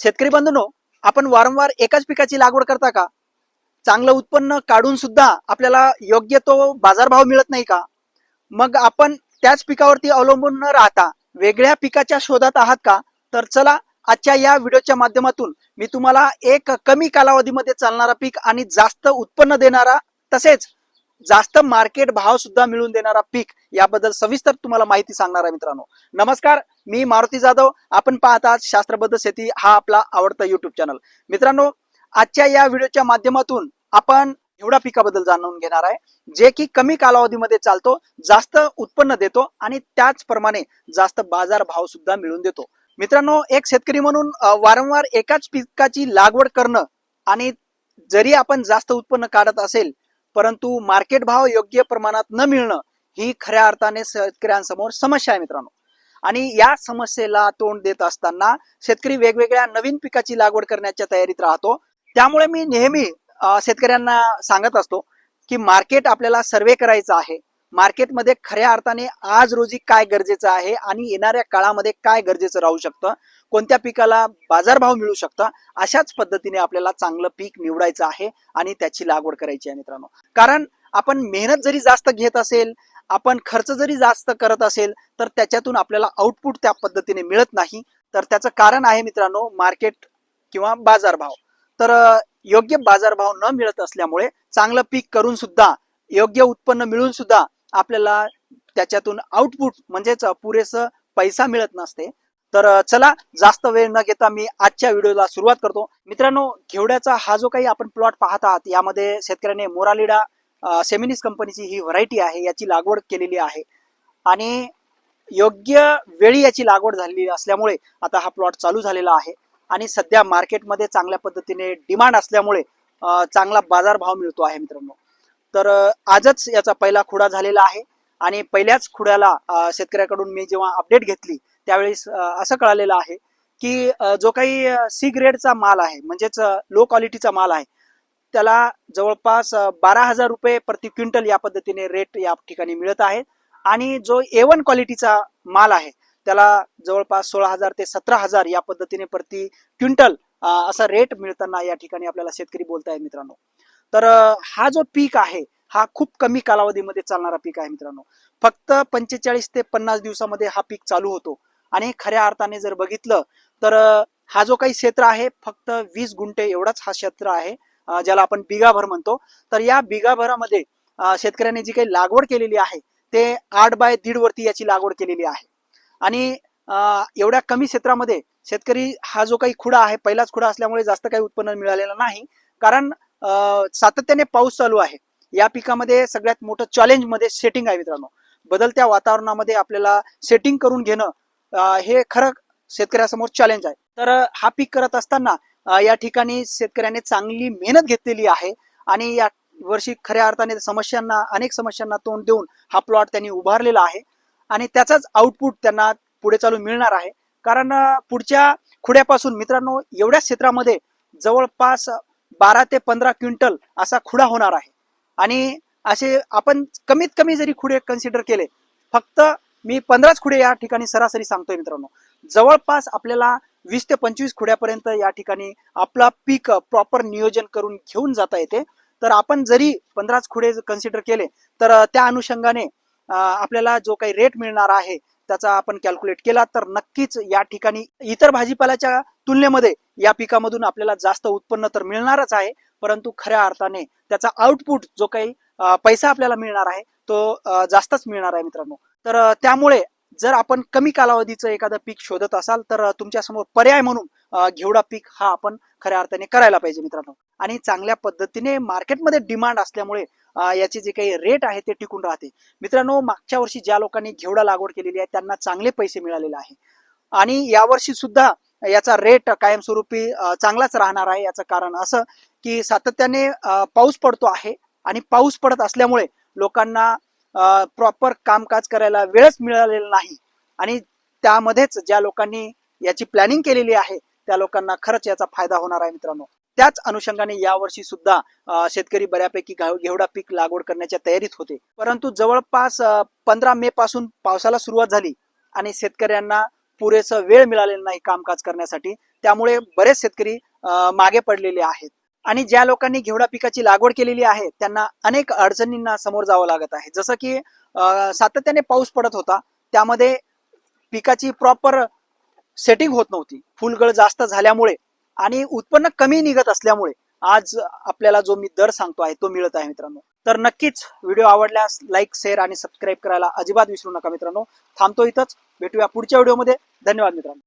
शेतकरी बंधूंनो आपण वारंवार एकाच पिकाची लागवड करता का? चांगलं उत्पन्न काढून सुद्धा आपल्याला योग्य तो बाजारभाव मिळत नाही का? मग आपण त्याच पिकावरती अवलंबून न राहता वेगळ्या पिकाच्या शोधात आहात का? तर चला आजच्या या व्हिडिओच्या माध्यमातून मी तुम्हाला एक कमी कालावधीमध्ये चालणारा पीक आणि जास्त उत्पन्न देणारा तसेच जास्त मार्केट भाव सुद्धा मिळून देणारा पीक याबद्दल सविस्तर तुम्हाला माहिती सांगणार आहे मित्रांनो. नमस्कार मी मारुती जाधव. आपण पाहतात शास्त्रबद्ध शेती हा आपला आवडता युट्यूब चॅनल मित्रांनो आजच्या या व्हिडिओच्या माध्यमातून आपण एवढा पिकाबद्दल जाणून घेणार आहे. जे की कमी कालावधीमध्ये चालतो जास्त उत्पन्न देतो आणि त्याचप्रमाणे जास्त बाजार भाव सुद्धा मिळून देतो. मित्रांनो एक शेतकरी म्हणून वारंवार एकाच पिकाची लागवड करणं आणि जरी आपण जास्त उत्पन्न काढत असेल परंतु मार्केट भाव योग्य प्रमाणात न मिळणं ही खऱ्या अर्थाने शेतकऱ्यांसमोर समस्या आहे मित्रांनो. आणि या समस्येला तोंड देत असताना शेतकरी वेगवेगळ्या नवीन पिकाची लागवड करण्याच्या तयारीत राहतो. त्यामुळे मी नेहमी शेतकऱ्यांना सांगत असतो की मार्केट आपल्याला सर्वे करायचं आहे. मार्केटमध्ये खऱ्या अर्थाने आज रोजी काय गरजेचं आहे आणि येणाऱ्या काळामध्ये काय गरजेचं राहू शकतं? कोणत्या पिकाला बाजारभाव मिळू शकतं? अशाच पद्धतीने आपल्याला चांगलं पीक निवडायचं आहे आणि त्याची लागवड करायची आहे मित्रांनो. कारण आपण मेहनत जरी जास्त घेत असेल आपण खर्च जरी जास्त करत असेल तर त्याच्यातून आपल्याला आउटपुट त्या पद्धतीने मिळत नाही. तर त्याचं कारण आहे मित्रांनो मार्केट किंवा बाजारभाव. तर योग्य बाजारभाव न मिळत असल्यामुळे चांगलं पीक करून सुद्धा योग्य उत्पन्न मिळून सुद्धा आपल्याला त्याच्यातून आउटपुट म्हणजेच पुरेसं पैसा मिळत नसते. तर चला जास्त वेळ न घेता मी आजच्या व्हिडिओला सुरुवात करतो. मित्रांनो घेवड्याचा हा जो काही आपण प्लॉट पाहत आहात यामध्ये शेतकऱ्याने मोरालिडा सेमिनिस कंपनीची ही व्हरायटी आहे याची लागवड केलेली आहे. आणि योग्य वेळी याची लागवड झालेली असल्यामुळे आता हा प्लॉट चालू झालेला आहे. आणि सध्या मार्केटमध्ये चांगल्या पद्धतीने डिमांड असल्यामुळे चांगला बाजारभाव मिळतो आहे मित्रांनो. तर आजच याचा पहिला खुडा झालेला आहे. आणि पहिल्याच खुड्याला शेतकऱ्याकडून मी जेव्हा अपडेट घेतली त्यावेळेस असं कळालेलं आहे की जो काही सी ग्रेडचा माल आहे म्हणजेच लो क्वालिटीचा माल आहे त्याला जवळपास बारा हजार रुपये प्रति क्विंटल या पद्धतीने रेट या ठिकाणी मिळत आहे आणि जो ए वन क्वालिटीचा माल आहे त्याला जवळपास सोळा हजार ते सतरा हजार या पद्धतीने प्रति क्विंटल असा रेट मिळताना या ठिकाणी आपल्याला शेतकरी बोलताय मित्रांनो. तर हा जो पीक आहे हा खूप कमी कालावधीमध्ये चालणारा पीक आहे मित्रांनो. फक्त पंचेचाळीस ते पन्नास दिवसामध्ये हा पीक चालू होतो. आणि खऱ्या अर्थाने जर बघितलं तर हा जो काही क्षेत्र आहे फक्त वीस गुंठे एवढाच हा क्षेत्र आहे. ज्याला आपण बिगाभर म्हणतो तर या बिगाभरामध्ये शेतकऱ्यांनी शेतकऱ्याने जी काही लागवड केलेली आहे ते आठ बाय दीड वरती याची लागवड केलेली आहे. आणि एवढ्या कमी क्षेत्रामध्ये शेतकरी हा जो काही खुडा आहे पहिलाच खुडा असल्यामुळे जास्त काही उत्पन्न मिळालेलं नाही. कारण सातत्याने पाऊस चालू आहे. या पिकामध्ये सगळ्यात मोठं चॅलेंजमध्ये सेटिंग आहे मित्रांनो. बदलत्या वातावरणामध्ये आपल्याला सेटिंग करून घेणं हे खरं शेतकऱ्यासमोर चॅलेंज आहे. तर हा पीक करत असताना या ठिकाणी शेतकऱ्याने चांगली मेहनत घेतलेली आहे आणि या वर्षी खऱ्या अर्थाने समस्यांना अनेक समस्यांना तोंड देऊन हा प्लॉट त्यांनी उभारलेला आहे. आणि त्याचाच आउटपुट त्यांना पुढे चालू मिळणार आहे. कारण पुढच्या खुड्यापासून मित्रांनो एवढ्या क्षेत्रामध्ये जवळपास बारा ते पंधरा क्विंटल असा खुडा होणार आहे. आणि असे आपण कमीत कमी जरी खुडे कन्सिडर केले फक्त मी पंधराच खुडे या ठिकाणी सरासरी सांगतोय मित्रांनो. जवळपास आपल्याला वीस ते पंचवीस खुड्यापर्यंत या ठिकाणी आपला पीक प्रॉपर नियोजन करून घेऊन जाता येते. तर आपण जरी पंधराच खुडे कन्सिडर केले तर त्या अनुषंगाने आपल्याला जो काही रेट मिळणार आहे त्याचा आपण कॅल्क्युलेट केला तर नक्कीच या ठिकाणी इतर भाजीपाल्याच्या तुलनेमध्ये या पिकामधून आपल्याला जास्त उत्पन्न तर मिळणारच आहे परंतु खऱ्या अर्थाने त्याचा आउटपुट जो काही पैसा आपल्याला मिळणार आहे तो जास्तच मिळणार आहे मित्रांनो. तर त्यामुळे जर आपण कमी कालावधीचं एखादं पीक शोधत असाल तर तुमच्यासमोर पर्याय म्हणून घेवडा पीक हा आपण खऱ्या अर्थाने करायला पाहिजे मित्रांनो. आणि चांगल्या पद्धतीने मार्केटमध्ये डिमांड असल्यामुळे याचे जे काही रेट आहे ते टिकून राहते. मित्रांनो मागच्या वर्षी ज्या लोकांनी घेवडा लागवड केलेली आहे त्यांना चांगले पैसे मिळालेले आहे. आणि यावर्षी सुद्धा याचा रेट कायमस्वरूपी चांगलाच राहणार आहे. याचं कारण असं की सातत्याने पाऊस पडतो आहे. आणि पाऊस पडत असल्यामुळे लोकांना प्रॉपर कामकाज करायला वेळच मिळालेला नाही. आणि त्यामध्येच ज्या लोकांनी याची प्लॅनिंग केलेली आहे त्या लोकांना खरंच याचा फायदा होणार आहे मित्रांनो. त्याच अनुषंगाने यावर्षी सुद्धा शेतकरी बऱ्यापैकी घेवडा पीक लागवड करण्याच्या तयारीत होते. परंतु जवळपास पंधरा मे पासून पावसाला सुरुवात झाली आणि शेतकऱ्यांना पुरेसं वेळ मिळालेला नाही कामकाज करण्यासाठी. त्यामुळे बरेच शेतकरी अं, मागे पडलेले आहेत. आणि ज्या लोकांनी घेवडा पिकाची लागवड केलेली आहे त्यांना अनेक अडचणींना समोर जावं लागत आहे. जसं की सातत्याने पाऊस पडत होता त्यामध्ये पिकाची प्रॉपर सेटिंग होत नव्हती. फुलगळ जास्त झाल्यामुळे आणि उत्पन्न कमी निघत असल्यामुळे आज आपल्याला जो मी दर सांगतो आहे तो मिळत आहे मित्रांनो. तर नक्कीच व्हिडिओ आवडल्यास लाईक शेअर आणि सबस्क्राईब करायला अजिबात विसरू नका मित्रांनो. थांबतो इथंच. भेटूया पुढच्या व्हिडिओमध्ये. धन्यवाद मित्रांनो.